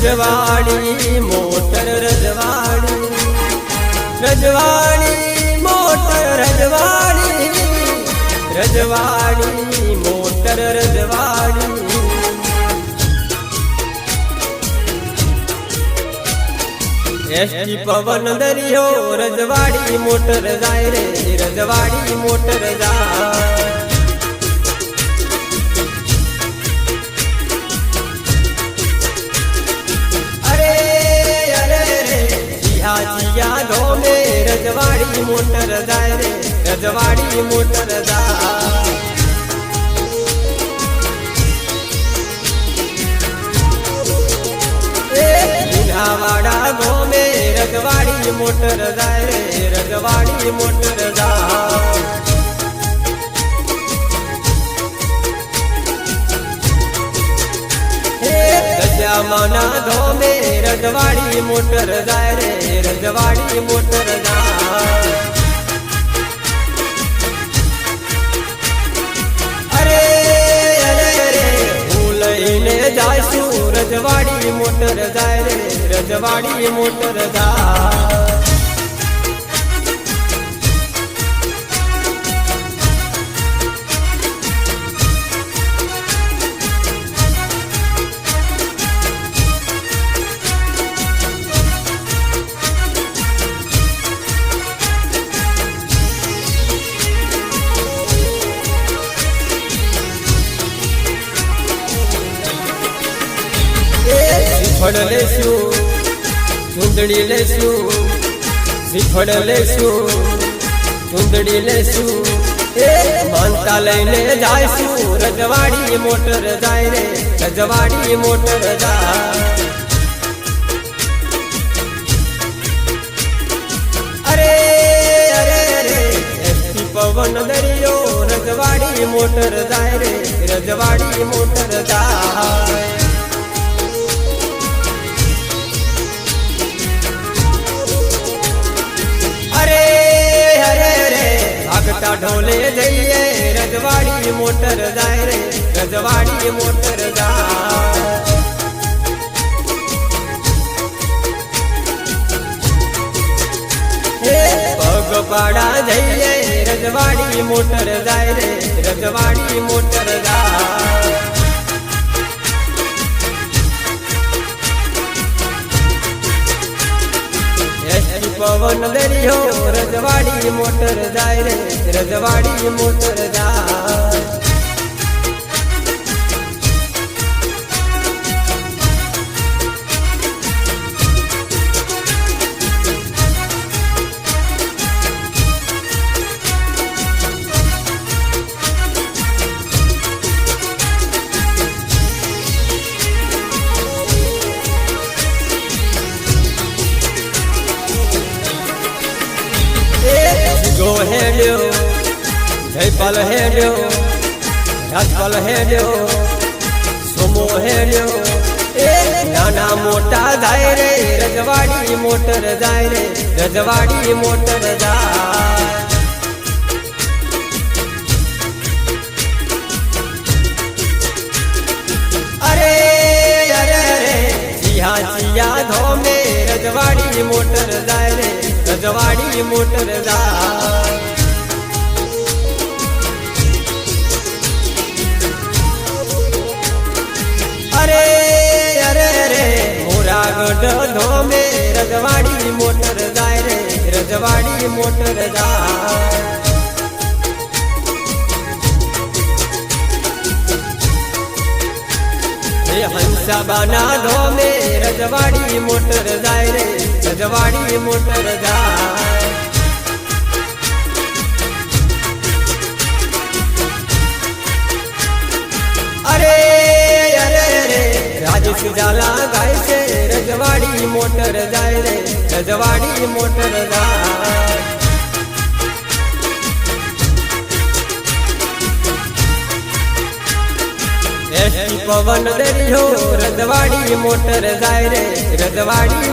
રજવાડી motor રજવાણી રજવાણી motor રજવાણી રજવાણી motor રજવાણી ST પવન દરિયો રજવાડી મોટર જાય રે રજવાડી મોટર જાય રજવાડી મોટર જાય રે, રજવાડી મોટર જાય. વાડા ગોમે રજવાડી મોટર જાય રે, રજવાડી મોટર જાય. ગજામાના ધોમે રજવાડી મોટર જાય રે, રજવાડી મોટર જાય અરે અરે અરે, હું લઈને જાઈશું રજવાડી મોટર જાય રે, રજવાડી મોટર જાય શ્રીફળ લેશું, ચૂંદડી લેશું, શ્રીફળ લેશું, ચૂંદડી લેશું. એ માનતા લઈને જાયશું રજવાડી મોટર જાય રે, રજવાડી મોટર જાય. પવન દરિયો, રજવાડી મોટર જાય રે, રજવાડી મોટર જાય. આગતા ઢોલે જઈએ, રજવાડી મોટર જાય રે, રજવાડી મોટર જાય. પગપાડા પગ પાડા જઈએ, રજવાડી મોટર જાય રે, રજવાડી મોટર જાય. પવન દરિયો રજવાડી મોટર જાય રે રજવાડી મોટર જાય. હેડ્યો જયપાલ હેડ્યો રાજપાલ હેડ્યો સોમો હેડ્યો એ નાના મોટા જાય રે, રજવાડી મોટર જાય રે, રજવાડી મોટર જાય. અરે અરે અરે જીયા જીયા ધોમે, રજવાડી મોટર જાય રે, રજવાડી મોટર જાય. મોરાગઢ મે રજવાડી મોટર જાય રે, રજવાડી મોટર જાય. હંસાબાના ધોમે રજવાડી મોટર જાય રે, રજવાડી મોટર જાય. રાજેશ ઝાલા ગાય છે રજવાડી મોટર જાય રે રજવાડી મોટર જાય. પવન દરિયો રજવાડી મોટર જાય રે રજવાડી